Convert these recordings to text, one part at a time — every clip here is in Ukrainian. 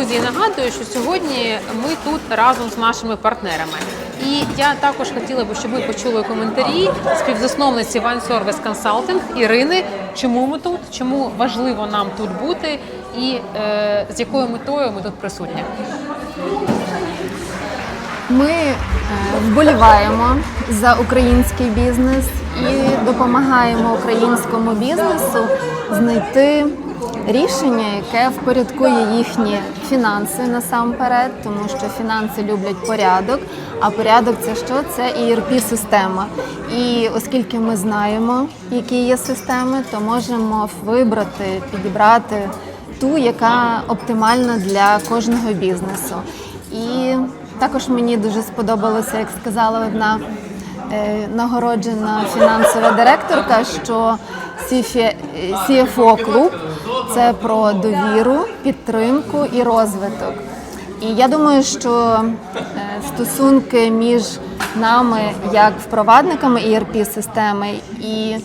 Друзі, нагадую, що сьогодні ми тут разом з нашими партнерами. І я також хотіла би, щоб ви почули коментарі співзасновниці One Service Consulting Ірини. Чому ми тут? Чому важливо нам тут бути, і е, з якою метою ми тут присутні? Ми е, вболіваємо за український бізнес і допомагаємо українському бізнесу знайти рішення, яке впорядкує їхні фінанси насамперед, тому що фінанси люблять порядок. А порядок це що? Це erp система І оскільки ми знаємо, які є системи, то можемо вибрати, підібрати ту, яка оптимальна для кожного бізнесу. І також мені дуже сподобалося, як сказала одна е, нагороджена фінансова директорка, що CFO клуб. Це про довіру, підтримку і розвиток. І я думаю, що е, стосунки між нами, як впровадниками erp системи і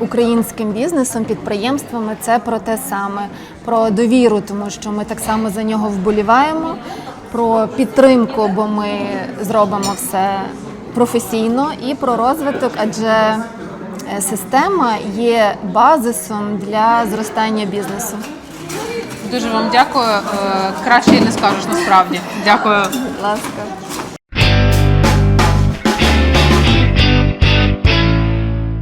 українським бізнесом, підприємствами, це про те саме, про довіру, тому що ми так само за нього вболіваємо, про підтримку, бо ми зробимо все професійно, і про розвиток, адже система є базисом для зростання бізнесу. Дуже вам дякую. Е, краще не скажеш насправді. Дякую. Будь ласка.